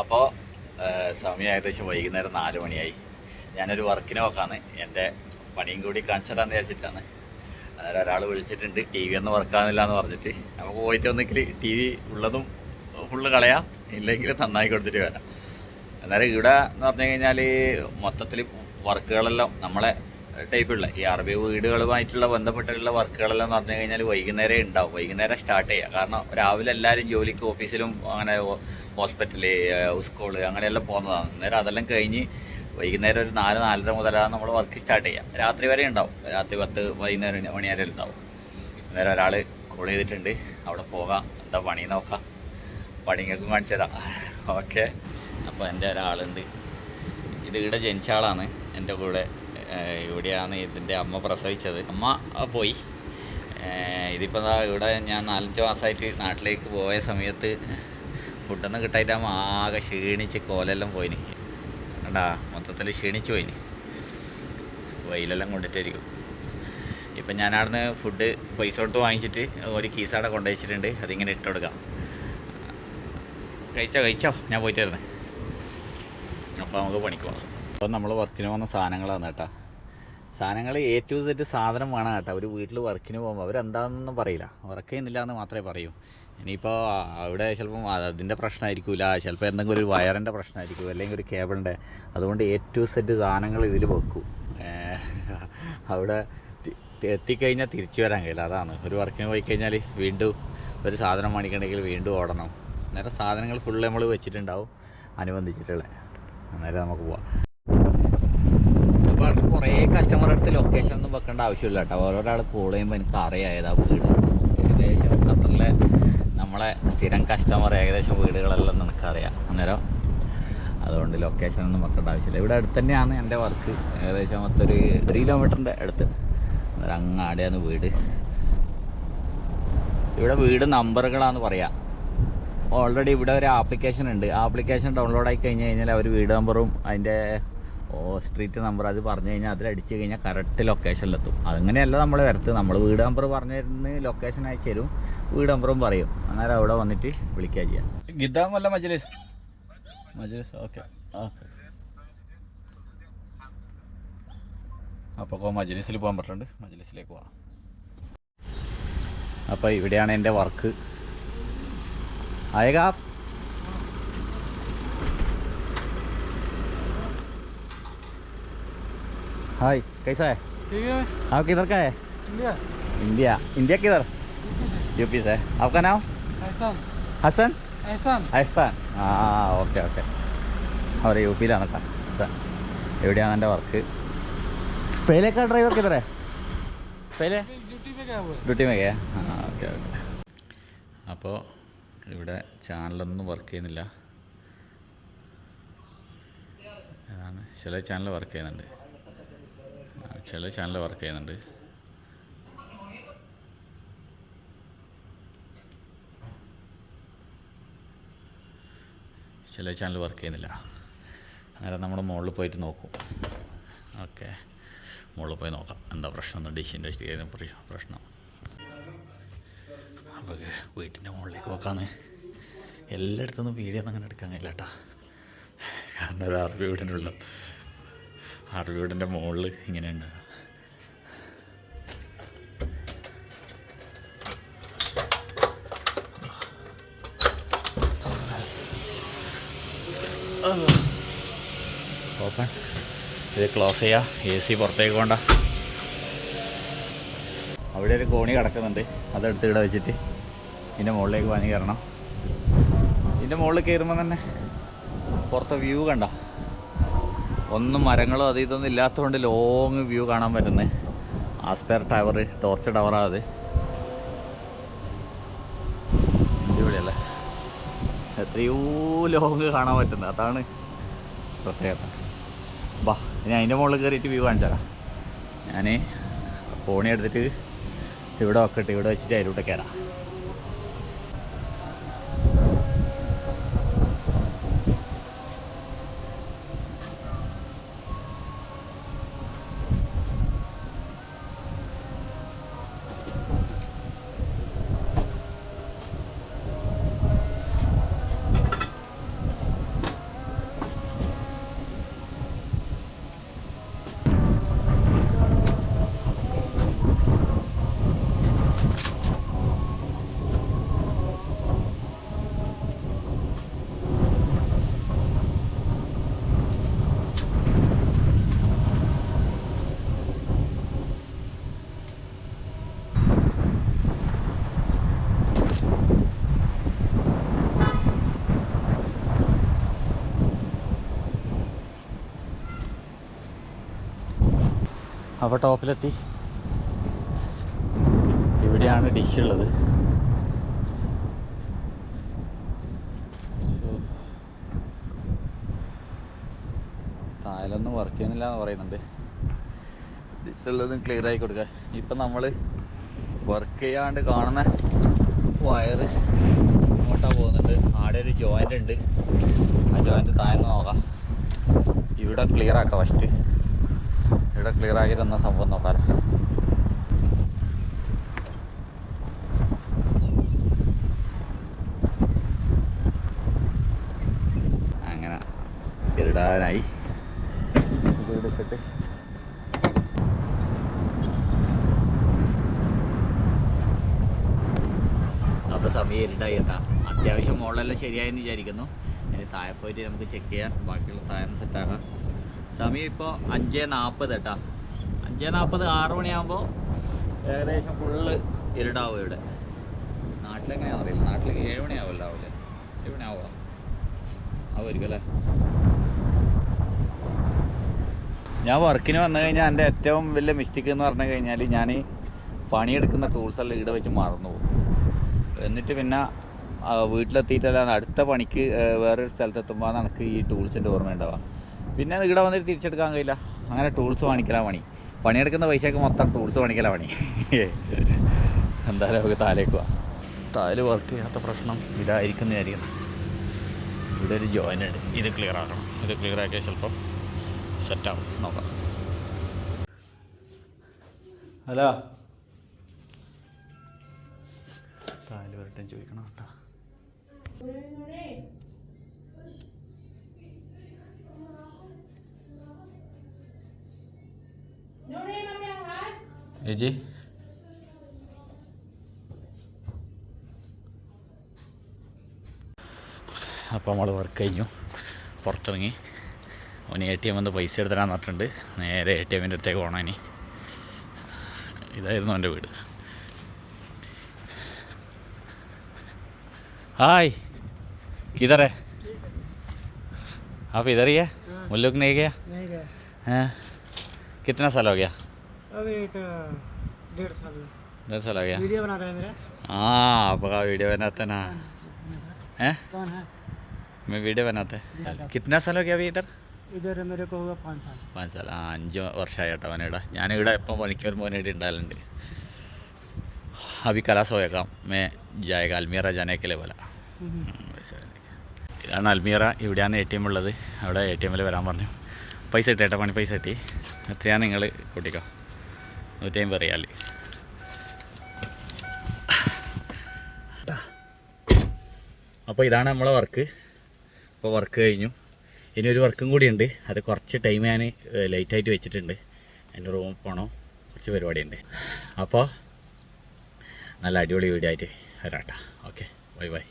അപ്പോൾ സമയം ഏകദേശം വൈകുന്നേരം നാല് മണിയായി. ഞാനൊരു വർക്കിന് നോക്കാന്ന് എന്റെ പണിയും കൂടി കാണിച്ചിട്ടാന്ന് വിചാരിച്ചിട്ടാണ്. അന്നേരം ഒരാൾ വിളിച്ചിട്ടുണ്ട്. ടി വി ഒന്നും വർക്കാകുന്നില്ല എന്ന് പറഞ്ഞിട്ട്. നമുക്ക് പോയിട്ട് ഒന്നെങ്കിൽ ടി വി ഉള്ളതും ഫുള്ള് കളയാം. ഇല്ലെങ്കിൽ നന്നായി കൊടുത്തിട്ട് വരാം. അന്നേരം ഇവിടെ എന്ന് പറഞ്ഞു കഴിഞ്ഞാൽ മൊത്തത്തിൽ വർക്കുകളെല്ലാം നമ്മളെ ടൈപ്പുള്ള ഈ അറബി വീടുകളുമായിട്ടുള്ള ബന്ധപ്പെട്ടുള്ള വർക്കുകളെല്ലാം പറഞ്ഞു കഴിഞ്ഞാൽ വൈകുന്നേരം ഉണ്ടാവും. വൈകുന്നേരം സ്റ്റാർട്ട് ചെയ്യുക കാരണം രാവിലെ എല്ലാവരും ജോലിക്ക് ഓഫീസിലും അങ്ങനെ ഹോസ്പിറ്റൽ സ്കൂൾ അങ്ങനെയെല്ലാം പോകുന്നതാണ്. അന്നേരം അതെല്ലാം കഴിഞ്ഞ് വൈകുന്നേരം ഒരു നാല് നാലര മുതലാണ് നമ്മൾ വർക്ക് സ്റ്റാർട്ട് ചെയ്യുക രാത്രി വരെ ഉണ്ടാവും. രാത്രി പത്ത് വൈകുന്നേരം മണി വരെ ഉണ്ടാവും. അന്നേരം ഒരാൾ കോൾ ചെയ്തിട്ടുണ്ട്. അവിടെ പോകാം. എന്താ പണി നോക്കാം. പണിങ്ങൾക്കും കാണിച്ചു തരാം. ഓക്കെ അപ്പോൾ എന്റെ ഒരാളുണ്ട്. ഇത് ഇവിടെ ജനിച്ച ആളാണ്. എന്റെ കൂടെ ഇവിടെയാണ് ഇതിന്റെ അമ്മ പ്രസവിച്ചത്. അമ്മ പോയി. ഇതിപ്പോൾ ഇവിടെ ഞാൻ നാലഞ്ച് മാസമായിട്ട് നാട്ടിലേക്ക് പോയ സമയത്ത് ഫുഡൊന്നും കിട്ടായിട്ടാകുമ്പോൾ ആകെ ക്ഷീണിച്ച് കോലെല്ലാം പോയിന്. കണ്ടാ മൊത്തത്തിൽ ക്ഷീണിച്ച് പോയിന്. വെയിലെല്ലാം കൊണ്ടിട്ടായിരിക്കും ഇപ്പം ഞാൻ അവിടുന്ന് ഫുഡ് പൈസ കൊടുത്ത് വാങ്ങിച്ചിട്ട് ഒരു കീസാടെ കൊണ്ടുവച്ചിട്ടുണ്ട്. അതിങ്ങനെ ഇട്ട് കൊടുക്കാം. കഴിച്ചോ കഴിച്ചോ. ഞാൻ പോയിട്ടായിരുന്നു അപ്പം അപ്പോൾ നമുക്ക് പണിക്ക് പോകാം അപ്പോൾ നമ്മൾ വർക്കിന് പോകുന്ന സാധനങ്ങളാണ് കേട്ടോ. സാധനങ്ങൾ എ ടു സെറ്റ് സാധനം വേണം കേട്ടോ. ഒരു വീട്ടിൽ വർക്കിന് പോകുമ്പോൾ അവരെന്താണെന്നൊന്നും പറയില്ല. വർക്ക് ചെയ്യുന്നില്ല എന്ന് മാത്രമേ പറയൂ. ഇനിയിപ്പോൾ അവിടെ ചിലപ്പം അതിന്റെ പ്രശ്നമായിരിക്കില്ല ചിലപ്പോൾ എന്തെങ്കിലും ഒരു വയറിന്റെ പ്രശ്നമായിരിക്കും. അല്ലെങ്കിൽ ഒരു കേബിളിന്റെ. അതുകൊണ്ട് എ ടു സെറ്റ് സാധനങ്ങൾ ഇതിൽ വെക്കും. അവിടെ എത്തിക്കഴിഞ്ഞാൽ തിരിച്ചു വരാൻ കഴിയില്ല. അതാണ്. ഒരു വർക്കിന് പോയി കഴിഞ്ഞാൽ വീണ്ടും ഒരു സാധനം മേടിക്കണമെങ്കിൽ വീണ്ടും ഓടണം. അന്നേരം സാധനങ്ങൾ ഫുള്ള് നമ്മൾ വെച്ചിട്ടുണ്ടാവും. അനുബന്ധിച്ചിട്ടുള്ളത് അന്നേരം നമുക്ക് പോവാം. കുറേ കസ്റ്റമർ അടുത്ത് ലൊക്കേഷൻ ഒന്നും വെക്കേണ്ട ആവശ്യമില്ല കേട്ടോ. ഓരോരാൾ കോൾ ചെയ്യുമ്പോൾ എനിക്ക് അറിയാം ഏതാ വീട്. ഏകദേശം ഖത്തറിലെ നമ്മളെ സ്ഥിരം കസ്റ്റമർ ഏകദേശം വീടുകളെല്ലാം നിനക്കറിയാം. അന്നേരം അതുകൊണ്ട് ലൊക്കേഷൻ ഒന്നും വെക്കേണ്ട ആവശ്യമില്ല. ഇവിടെ അടുത്ത് തന്നെയാണ് എന്റെ വർക്ക് ഏകദേശം മൊത്തൊരു ത്രീ കിലോമീറ്ററിന്റെ അടുത്ത്. അന്നേരം അങ്ങാടെയാണ് വീട്. ഇവിടെ വീട് നമ്പറുകളാണെന്ന് പറയാം. ഓൾറെഡി ഇവിടെ ഒരു ആപ്ലിക്കേഷൻ ഉണ്ട്. ആപ്ലിക്കേഷൻ ഡൗൺലോഡ് ആയി കഴിഞ്ഞ് കഴിഞ്ഞാൽ അവർ വീട് നമ്പറും അതിന്റെ ഓ സ്ട്രീറ്റ് നമ്പർ അത് പറഞ്ഞു കഴിഞ്ഞാൽ അതിലടിച്ച് കഴിഞ്ഞാൽ കറക്റ്റ് ലൊക്കേഷനിലെത്തും അതങ്ങനെയല്ല നമ്മൾ വരത്ത്. നമ്മൾ വീട് നമ്പർ പറഞ്ഞു തരുന്ന ലൊക്കേഷൻ അയച്ചു തരും. വീട് നമ്പറും പറയും. അന്നേരം അവിടെ വന്നിട്ട് വിളിക്കുക ചെയ്യാം. ഗിദ്ദാം അല്ല മജ്ലിസ്? ഓക്കെ. അപ്പോൾ മജ്ലിസിൽ പോകാൻ പറ്റുന്നുണ്ട് മജ്ലിസിലേക്ക് പോവാം. അപ്പോൾ ഇവിടെയാണ് എന്റെ വർക്ക് ആയേക്കാം हाय कैसा है ठीक है आप किधर का है इंडिया इंडिया इंडिया किधर यूपी से आपका नाम एहसान हसन एहसान ഹസാൻ ആ ഓക്കെ ഓക്കെ അവർ യു പിയിലാണ് കേട്ടോ ഹസാൻ എവിടെയാണ് എൻ്റെ വർക്ക് പേലേക്കാ ഡ്രൈവർ കിതറേ പേലേ ड्यूटी पे गया हुआ है ഡ്യൂട്ടി മേക്കേ ആ ഓക്കെ ഓക്കെ അപ്പോൾ ഇവിടെ ചാനലൊന്നും വർക്ക് ചെയ്യുന്നില്ല അതാണ് ചില ചാനൽ വർക്ക് ചെയ്യുന്നുണ്ട് ആ, ചില ചാനൽ വർക്ക് ചെയ്യുന്നുണ്ട്. ചില ചാനൽ വർക്ക് ചെയ്യുന്നില്ല. അന്നേരം നമ്മൾ മുകളിൽ പോയിട്ട് നോക്കും. ഓക്കെ. മുകളിൽ പോയി നോക്കാം. എന്താ പ്രശ്നം ഡിഷിന്റെ പ്രശ്നം. അപ്പോൾ വീട്ടിന്റെ മുകളിലേക്ക് നോക്കാന്ന്. എല്ലായിടത്തുനിന്നും വീഡിയോ ഒന്നും അങ്ങനെ എടുക്കാൻ കഴിയില്ല കേട്ടോ. കാരണം ഒരു വീടിന്റെ ഉള്ള അറബി മുകളിൽ മുകളിൽ ഇങ്ങനെയുണ്ട് ഓപ്പൺ. ഇത് ക്ലോസ് ചെയ്യാം. എ സി പുറത്തേക്ക് കൊണ്ട അവിടെ ഒരു കോണി കിടക്കുന്നുണ്ട്. അതെടുത്ത് ഇവിടെ വെച്ചിട്ട് ഇതിന്റെ മുകളിലേക്ക് പനി കയറണം. ഇതിന്റെ മുകളിൽ കയറുമ്പോൾ തന്നെ പുറത്തെ വ്യൂ കണ്ട. ഒന്നും മരങ്ങളോ അത് ഇതൊന്നും ഇല്ലാത്തതുകൊണ്ട് ലോങ് വ്യൂ കാണാൻ പറ്റുന്നത് ആസ്പെയർ ടവർ ടോർച്ച് ടവറാണ് അത്. അടിപൊളിയല്ലേ? എത്രയോ ലോങ് കാണാൻ പറ്റുന്നത് അതാണ് പ്രത്യേകത. ബാ ഇനി അതിന്റെ മുകളിൽ കയറിയിട്ട് വ്യൂ കാണിച്ചാലാ ഞാൻ ഫോണി എടുത്തിട്ട് ഇവിടെ വെക്കട്ടെ. ഇവിടെ വെച്ചിട്ട് അതിലൂടെ കയറാം അപ്പോൾ ടോപ്പിലെത്തി. ഇവിടെയാണ് ഡിഷ് ഉള്ളത്. തായലൊന്നും വർക്ക് ചെയ്യുന്നില്ല എന്ന് പറയുന്നുണ്ട് ഡിഷുള്ളതും ക്ലിയർ ആയി കൊടുക്കുക ഇപ്പം നമ്മൾ വർക്ക് ചെയ്യാണ്ട് കാണുന്ന വയറ് ഇങ്ങോട്ടാ പോകുന്നുണ്ട്. ആടെ ഒരു ജോയിന്റ് ഉണ്ട്. ആ ജോയിന്റ് താഴ്ന്ന് നോക്കാം. ഇവിടെ ക്ലിയർ ആക്കാം ഫസ്റ്റ് ഇവിടെ ക്ലിയർ ആക്കി തന്ന സംഭവം നോക്കാം അങ്ങനെ ഇടാനായി. അപ്പൊ സമയം ഇരുട്ടായി കേട്ടാ. അത്യാവശ്യം മുകളിലെല്ലാം ശരിയായെന്ന് വിചാരിക്കുന്നു. ഇനി താഴെ പോയിട്ട് നമുക്ക് ചെക്ക് ചെയ്യാം. ബാക്കിയുള്ള താഴെ സെറ്റാക്കാം സമയം ഇപ്പോൾ അഞ്ച് നാൽപ്പത് കേട്ടാ അഞ്ച് നാൽപ്പത് ആറ് മണിയാകുമ്പോൾ ഏകദേശം ഫുള്ള് ഇരുടാവും ഇവിടെ. നാട്ടിലെങ്ങനെയാ അറിയില്ല. നാട്ടിലേക്ക് ഏഴ് മണിയാവില്ല രാവിലെ ഏഴ് മണിയാവുക ആവുമായിരിക്കും അല്ലേ? ഞാൻ വർക്കിന് വന്നു കഴിഞ്ഞാൽ എന്റെ ഏറ്റവും വലിയ മിസ്റ്റേക്ക് എന്ന് പറഞ്ഞു കഴിഞ്ഞാൽ ഞാൻ പണിയെടുക്കുന്ന ടൂൾസ് എല്ലാം ഇവിടെ വെച്ച് മറന്നു പോകും. എന്നിട്ട് പിന്നെ വീട്ടിലെത്തിയിട്ടല്ല വീട്ടിലെത്തിയിട്ടല്ലാതെ അടുത്ത പണിക്ക് വേറൊരു സ്ഥലത്തെത്തുമ്പോൾ എനിക്ക് ഈ ടൂൾസിന്റെ ഓർമ്മ ഉണ്ടാവുക പിന്നെ ഇവിടെ വന്നിട്ട് തിരിച്ചെടുക്കാൻ കഴിയില്ല. അങ്ങനെ ടൂൾസ് വാങ്ങിക്കലാ പണി. പണിയെടുക്കുന്ന പൈസയൊക്കെ മൊത്തം ടൂൾസ് വാങ്ങിക്കലാ പണി. എന്തായാലും നമുക്ക് താലേക്ക് താൽ വർക്ക് ചെയ്യാത്ത പ്രശ്നം ഇതായിരിക്കും എന്ന് ഇവിടെ ഒരു ജോയിൻ ഉണ്ട്. ഇത് ക്ലിയർ ആക്കണം. ഇത് ക്ലിയർ ആക്കിയാൽ ചിലപ്പം സെറ്റാവും നോക്കാം. ഹലോ. താൽ വരട്ടെ ചോദിക്കണം? കേട്ടോ ചേച്ചി അപ്പോൾ നമ്മൾ വർക്ക് കഴിഞ്ഞു പുറത്തിറങ്ങി അവന് എ ടി എം വന്ന് പൈസ എടുത്തരാൻ പറഞ്ഞിട്ടുണ്ട് നേരെ എ ടി എമ്മിൻ്റെ അടുത്തേക്ക് പോകണം ഇനി ഇതായിരുന്നു എൻ്റെ വീട് हाय किधर है आप इधर ही है वो लोग नहीं गया नहीं गया हैं कितना साल हो गया अभी तो डेढ़ साल हुआ। दस साल हो गया वीडियो बना रहा है मेरा हाँ आपका वीडियो बनाते ना हैं कौन है मैं वीडियो बनाते दिखाता। कितना साल हो गया अभी इधर इधर मेरे को हुआ पाँच साल പാഞ്ച് സാൽ ആ അഞ്ച് വർഷമായി കേട്ടോ അവനിവിടെ ഞാനിവിടെ എപ്പം പണിക്കൊരു മോനായിട്ട് ഉണ്ടാകലുണ്ട് അഭി കലാസ് പോയേക്കാം മേ ജായക അൽമീറ ജാനേക്കലെ പോലെ ഇതാണ് അൽമീറ ഇവിടെയാണ് എ ടി എം ഉള്ളത് അവിടെ എ ടി എമ്മിൽ വരാൻ പറഞ്ഞു പൈസ ഇട്ടേട്ടാ പണി പൈസ കിട്ടി എത്രയാണ് നിങ്ങൾ കൂട്ടിക്കോ നൂറ്റി പറയാൽ. അപ്പോൾ ഇതാണ് നമ്മളെ വർക്ക് അപ്പോൾ വർക്ക് കഴിഞ്ഞു. ഇനി ഒരു വർക്കും കൂടി ഉണ്ട്. അത് കുറച്ച് ടൈം ഞാൻ ലേറ്റായിട്ട് വെച്ചിട്ടുണ്ട്. എന്റെ റൂമിൽ പോകണം കുറച്ച് പരിപാടിയുണ്ട്. അപ്പോൾ നല്ല അടിപൊളി വീഡിയോ ആയിട്ട് വരാട്ടോ ഓക്കെ ബൈ ബൈ